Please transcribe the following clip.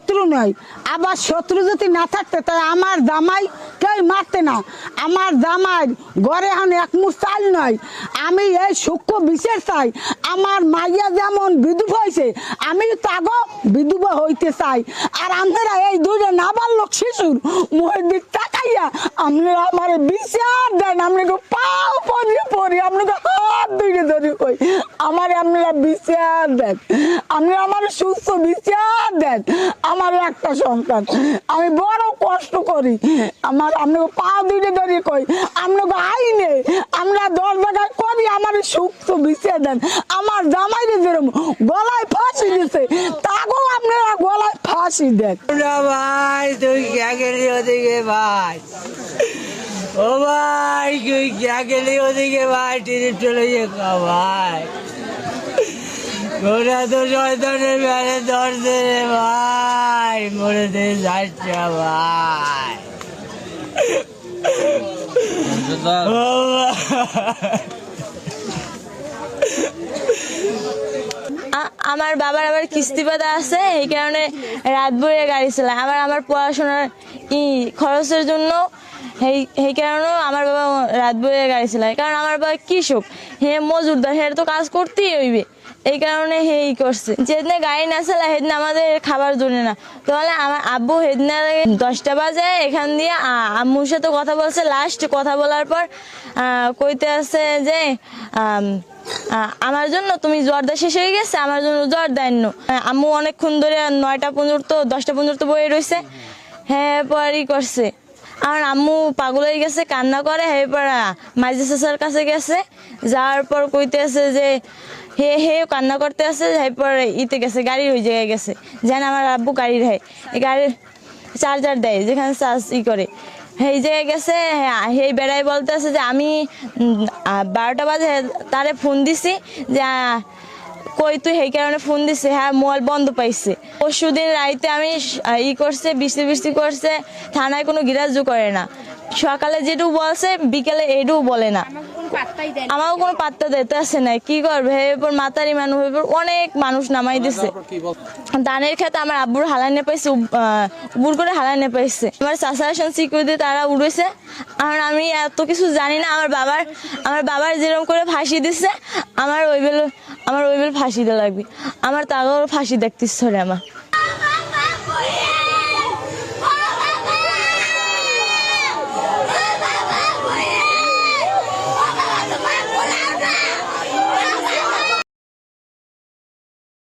শত্রু নয়। আবার শত্রু যদি না থাকতে, তাই আমার জামাই কেউ মারতে না। আমার জামাই ঘরে এখন এক চাল নয়। আমি এই সূক্ষ্ম বিশেষ চাই। আমার মাইয়া যেমন বিধুব হয়েছে আমি তাগো বিধুব হইতে চাই। আর আপনারা এই দুইটা নাবালক শিশুর মুখের দিক তাকাইয়া আপনারা আমার বিচার দেন। আপনাকে পাও পরি পরি আপনাকে হাত দুইটা ধরি কই। আমার আপনারা বিচার দেন। আপনি আমার সুস্থ বিচার দেন। একটা সন্তান। আমি বড় কষ্ট করি। আমার আপনাকে পা দুইটা ধরি কই, আপনাকে আইনে আমরা দশ জায়গায় করি, আমার সুস্থ বিচার দেন। আমার জামাইরে যেরকম গলায় ফাঁসি দিছে, তাকেও আপনারা গলায় ফাঁসি দেন। ভাই, তুই গেলি ওদিকে ভাই। ও ভাই, তুই গেলি ওদিকে ভাই টিরিপ চলে যে খা ভাই। ওরা তো শয়তানের বেড়ে ধরছে রে ভাই। মরে দে যাচ্ছে ভাই। আমার বাবার আবার কিস্তি পাতা আছে, এই কারণে রাত ভরে গাড়ি চালায়। আমার আমার পড়াশোনার ই খরচের জন্য এই কারণেও আমার বাবা রাত ভরে গাড়ি চালায়। কারণ আমার বাবা কৃষক হে মজুরদার হে তো কাজ করতেই হইবে। এই কারণে হে ই করছে। যেদিনে গাড়ি না চালায়, সেদিন আমাদের খাবার জোরে না। তাহলে আমার আব্বু সেদিন দশটা বাজে, এখান দিয়ে আম্মুর সাথে কথা বলছে। লাস্ট কথা বলার পর কইতে আছে যে আমার জন্য তুমি জর্দা শেষ হয়ে গেছে, আমার জন্য জর্দা এন্ন আম্মু অনেকক্ষণ ধরে নয়টা পর্যন্ত দশটা পর্যন্ত বয়ে রয়েছে হ্যাঁ পরই করছে। আমার আম্মু পাগল হয়ে গেছে, কান্না করে হ্যাঁ পর মাইজে চাচার কাছে গেছে, যাওয়ার পর কইতেছে যে, হে হে, কান্না করতে আছে এরপর ইতে গেছে গাড়ির ওই জায়গায় গেছে। যেন আমার আব্বু গাড়ির হয় গাড়ির চার্জার দেয়, যেখানে চার্জ ই করে। সেই জায়গায় গেছে সেই বেড়াই বলতে আছে যে, আমি বারোটা বাজে তারে ফোন দিছি যে কই তুই সেই কারণে ফোন দিছে? হ্যাঁ মোবাইল বন্ধ পাইছে। পরশুদিন রাইতে আমি ই করছে, বৃষ্টি বৃষ্টি করছে, থানায় কোনো গিরাজ্য করে না। সকালে যেটু বলছে, বিকেলে এটুও বলে না। আমারও কোনো পাত্তা দিতে আসে না কি করবে? এরপর মাতারি মানুষ এরপর অনেক মানুষ নামাই দিছে। ধানের খেতে আমার আব্বুর হালাই নে পাইছে উবুর করে হালাই নে পাইছে। আমার চাষা আসন সিকিউরিটি তারা উড়েছে। আর আমি এত কিছু জানি না আমার বাবার আমার বাবার যেরকম করে ফাঁসি দিচ্ছে আমার ওই বেল আমার ওই বেল ফাঁসি দেওয়া লাগবে। আমার তাগর ফাঁসি দেখতে ইচ্ছে করে আমার।